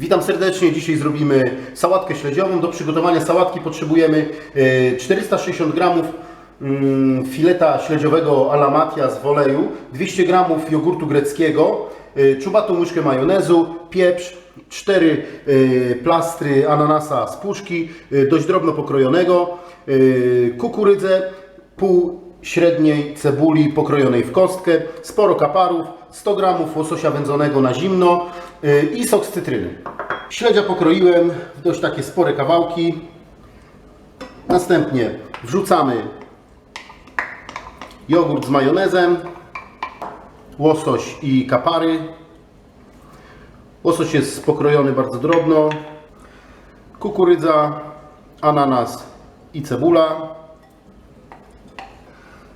Witam serdecznie. Dzisiaj zrobimy sałatkę śledziową. Do przygotowania sałatki potrzebujemy e, 460 g mm, fileta śledziowego Alamatia z woleju, 200 g jogurtu greckiego, e, czubatą łyżkę majonezu, pieprz, 4 e, plastry ananasa z puszki, e, dość drobno pokrojonego, e, kukurydzę, pół średniej cebuli pokrojonej w kostkę, sporo kaparów, 100 g łososia wędzonego na zimno yy, i sok z cytryny. Śledzia pokroiłem w dość takie spore kawałki. Następnie wrzucamy jogurt z majonezem, łosoś i kapary. Łosoś jest pokrojony bardzo drobno. Kukurydza, ananas i cebula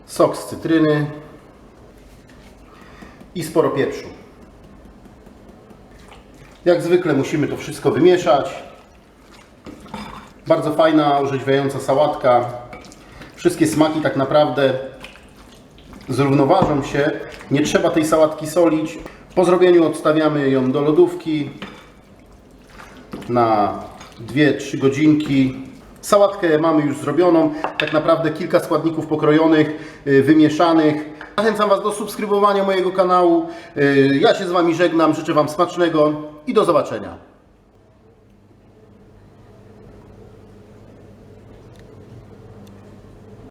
sok z cytryny i sporo pieprzu. Jak zwykle musimy to wszystko wymieszać. Bardzo fajna, orzeźwiająca sałatka. Wszystkie smaki tak naprawdę zrównoważą się. Nie trzeba tej sałatki solić. Po zrobieniu odstawiamy ją do lodówki na 2-3 godzinki. Sałatkę mamy już zrobioną, tak naprawdę kilka składników pokrojonych, y, wymieszanych. Zachęcam Was do subskrybowania mojego kanału. Y, Ja się z Wami żegnam, życzę Wam smacznego i do zobaczenia.